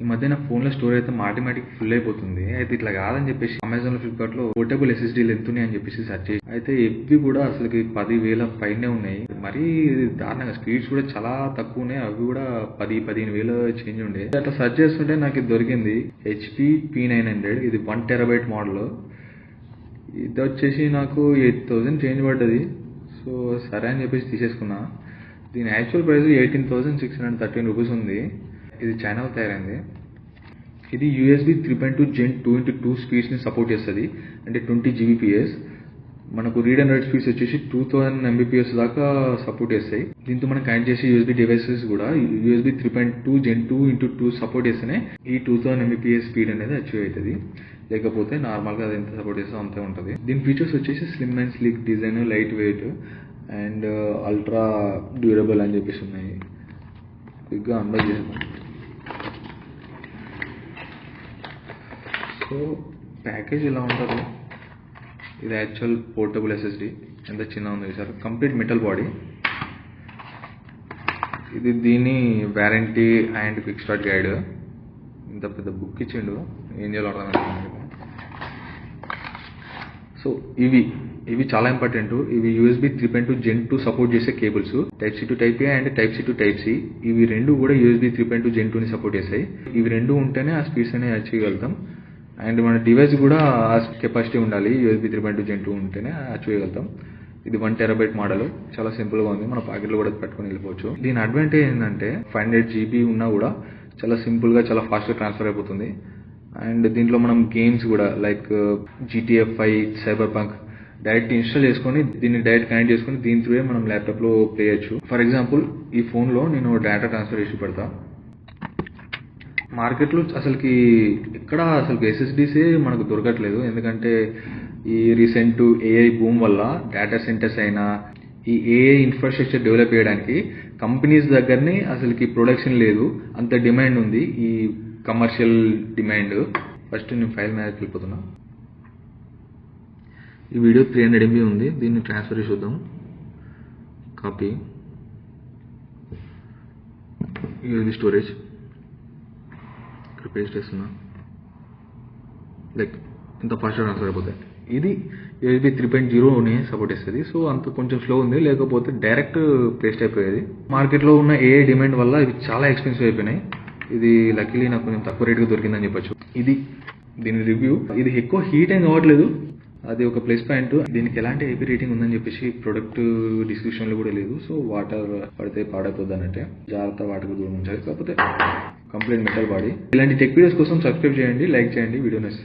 ఈ మధ్య నా ఫోన్లో స్టోరేజ్ అయితే ఆటోమేటిక్ ఫుల్ అయిపోతుంది. అయితే ఇట్లా కాదని చెప్పేసి అమెజాన్ ఫ్లిప్కార్ట్లో పోర్టబుల్ ఎస్ఎస్డీలు ఎంత ఉన్నాయి అని చెప్పేసి సెర్చ్ చేసి అయితే ఇవి కూడా అసలుకి పది వేల పైనే ఉన్నాయి. మరీ దారుణంగా స్పీడ్స్ కూడా చాలా తక్కువ ఉన్నాయి. అవి కూడా పది పదిహేను వేల చేంజ్ ఉండే. అట్లా సెర్చ్ చేస్తుంటే నాకు ఇది దొరికింది. HP P nine hundred. ఇది వన్ టెరాబైట్ మోడల్. ఇది వచ్చేసి నాకు ఎయిట్ థౌజండ్ చేంజ్ పడ్డది. సో సరే అని చెప్పేసి తీసేసుకున్నా. దీని actual price eighteen thousand six hundred thirteen rupees ఉంది. ఇది చైనాలో తయారైంది. ఇది USB three point two gen two into two స్పీడ్స్ని support చేస్తుంది. అంటే ట్వంటీ జీబీపీఎస్ మనకు రీడ్ అండ్ రైట్ స్పీడ్స్ వచ్చేసి టూ థౌసండ్ ఎంబీపీఎస్ దాకా సపోర్ట్ చేస్తాయి. దీంతో మనం కనెక్ట్ చేసే యూఎస్బీ డివైసెస్ కూడా USB three point two gen two into two support చేస్తేనే ఈ టూ థౌసండ్ ఎంబీపీఎస్ స్పీడ్ అనేది అచీవ్ అవుతుంది. లేకపోతే నార్మల్గా అది ఎంత సపోర్ట్ చేస్తే అంతే ఉంటుంది. దీని ఫీచర్స్ వచ్చేసి slim and slick design light weight and ultra durable అని చెప్పేసి ఉన్నాయి. క్విక్గా అన్బాక్ చేద్దాం సో ప్యాకేజ్ ఇలా ఉంటుంది? ఇది యాక్చువల్ పోర్టబుల్ ఎస్ఎస్డి ఎంత చిన్న ఉంది సార్ కంప్లీట్ మెటల్ బాడీ ఇది దీని warranty and quick start guide ఇంత పెద్ద బుక్ ఇచ్చిండు. ఏం చేయాలో సో ఇవి ఇవి చాలా ఇంపార్టెంట్ ఇవి USB three point two gen two support చేసే cables type C to type A and type C to type C ఇవి రెండు కూడా USB three point two gen టూని సపోర్ట్ చేస్తాయి. ఇవి రెండు ఉంటేనే ఆ స్పీడ్స్ అనేవి అచీవ్ వెళ్తాం అండ్ మన డివైస్ కూడా కెపాసిటీ ఉండాలి USB three point two gen two ఉంటేనే అచీవ్ చేయగలుగుతాం. ఇది వన్ టెరాబైట్ మోడల్ చాలా సింపుల్గా ఉంది. మన పాకెట్లో కూడా పెట్టుకొని వెళ్ళిపోవచ్చు. దీని అడ్వాంటేజ్ ఏంటంటే ఫైవ్ హండ్రెడ్ జీబీ ఉన్నా కూడా చాలా సింపుల్గా చాలా ఫాస్ట్గా ట్రాన్స్ఫర్ అయిపోతుంది. అండ్ దీంట్లో మనం గేమ్స్ కూడా like GTA five cyberpunk direct install చేసుకొని దీన్ని డైరెక్ట్ కనెక్ట్ చేసుకొని దీని త్రూ మనం ల్యాప్టాప్లో ప్లే చేయొచ్చు. ఫర్ ఎగ్జాంపుల్ ఈ ఫోన్లో నేను డేటా ట్రాన్స్ఫర్ చేసి పెడతా. మార్కెట్లో అసలుకి ఎక్కడ అసలు ఎస్ఎస్డీసే మనకు దొరకట్లేదు. ఎందుకంటే ఈ రీసెంట్ ఏఐ బూమ్ వల్ల డేటా సెంటర్స్ అయినా ఈ ఏఐ ఇన్ఫ్రాస్ట్రక్చర్ డెవలప్ చేయడానికి కంపెనీస్ దగ్గరనే అసలుకి ప్రొడక్షన్ లేదు. అంత డిమాండ్ ఉంది ఈ కమర్షియల్ డిమాండ్ ఫస్ట్ నేను ఫైల్ మేనేజ్ వెళ్ళిపోతున్నా. ఈ వీడియో త్రీ హండ్రెడ్ ఎంబీ ఉంది. దీన్ని ట్రాన్స్ఫర్ చేసి చూద్దాం. కాపీ ఇది స్టోరేజ్ ఇక్కడ పేస్ట్ చేస్తున్నా. లైక్ ఇంత ఫాస్ట్గా ట్రాన్స్ఫర్ అయిపోతాయి. ఇది యూఎస్బి త్రీ పాయింట్ జీరోని సపోర్ట్ చేస్తుంది. సో అంత కొంచెం స్లో ఉంది. లేకపోతే డైరెక్ట్ పేస్ట్ అయిపోయేది. మార్కెట్లో ఉన్న ఏ డిమాండ్ వల్ల ఇవి చాలా ఎక్స్పెన్సివ్ అయిపోయినాయి. ఇది లక్కీలీ నాకు కొంచెం తక్కువ రేట్గా దొరికిందని చెప్పొచ్చు. ఇది దీని రివ్యూ ఇది ఎక్కువ హీట్ ఏం కావట్లేదు. అది ఒక ప్లస్ పాయింట్ దీనికి ఎలాంటి ఐపీ రేటింగ్ ఉందని చెప్పేసి ప్రొడక్ట్ డిస్క్రిప్షన్లో కూడా లేదు. సో వాటర్ పడితే పాడైపోద్ది అన్నట్టే. జాగ్రత్త వాటర్ దూరం ఉంచాలి. కాకపోతే కంప్లీట్ మెటల్ బాడీ. ఇలాంటి టెక్ వీడియోస్ కోసం సబ్స్క్రైబ్ చేయండి లైక్ చేయండి వీడియో నచ్చితే